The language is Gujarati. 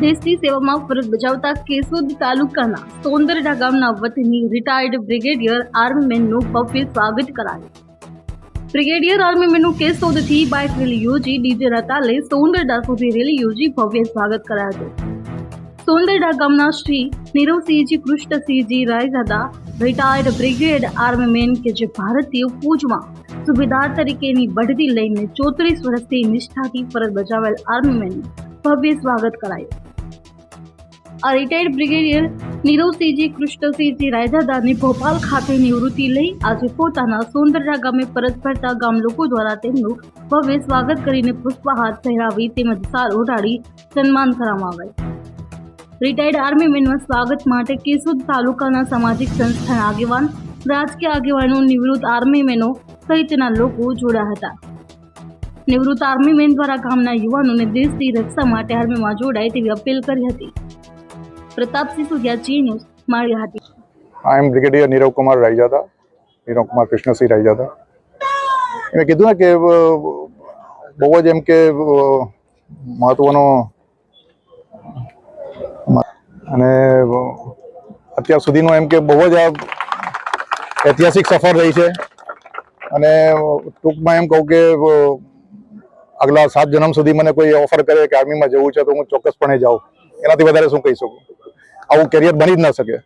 દેશની સેવામાં ફરજ બજાવતા કેશોદ તાલુકાના સોંદરડા ગામના વતની રિટાયર્ડ બ્રિગેડિયર આર્મીમેનનું ભવ્ય સ્વાગત કરાયું. બ્રિગેડિયર આર્મીમેનનું કેશોદથી બાઇક રેલી યોજી ડીજેના તાલે સોંદરડા સુધી રેલી યોજી ભવ્ય સ્વાગત કરાયું હતું. સોંદરડા ગામના Shri Niravsinhji Krishnasinhji Raijada retired brigade armyman કે જે ભારતીય ફૂજમાં સુબેદાર તરીકેની બઢતી લઈને ચોત્રીસ વર્ષથી નિષ્ઠાથી ફરજ બજાવેલ આર્મીમેનનું ભવ્ય સ્વાગત કરાયું. આ રિટાયર્ડ બ્રિગેડિયર નીરવસિંહજી કૃષ્ણસિંહજી રાયજાદાની ભોપાલ ખાતે નિવૃત્તિ લઈ આજે પોતાના સોંદરડા ગામે પરત ફરતા ગામ લોકો દ્વારા તેમનું ભવ્ય સ્વાગત કરીને પુષ્પહાર પહેરાવી તેમજ સાર ઉડાડી સન્માન કરવામાં આવ્યું રિટાયર્ડ આર્મી મેનના સ્વાગત માટે કેશોદ તાલુકાના સામાજિક સંસ્થાના આગેવાન, રાજકીય આગેવાનો, નિવૃત્ત આર્મી મેનો સહિતના લોકો જોડાયા હતા. નિવૃત્ત આર્મી મેન દ્વારા ગામના યુવાનોને દેશની રક્ષા માટે આર્મીમાં જોડાય તેવી અપીલ કરી હતી. પ્રતાપસિંહ સુધિયા જી ન્યૂઝ માળિયા હતી I am brigadier Nirav Kumar Raijada Nirav Kumar Krishnasinh Raijada એમે કીધું ને કે બહુ જ એમ કે મહત્વનો અને અત્યાર સુધીનો એમ કે બહુ જ આ ઐતિહાસિક સફર રહી છે. અને ટૂંકમાં એમ કહું કે આગલા સાત જન્મ સુધી મને કોઈ ઓફર કરે કે આર્મીમાં જવું છે તો હું ચોક્કસપણે જાઉં. એનાથી વધારે શું કહી શકું? આવું કેરિયર બની જ ન શકે.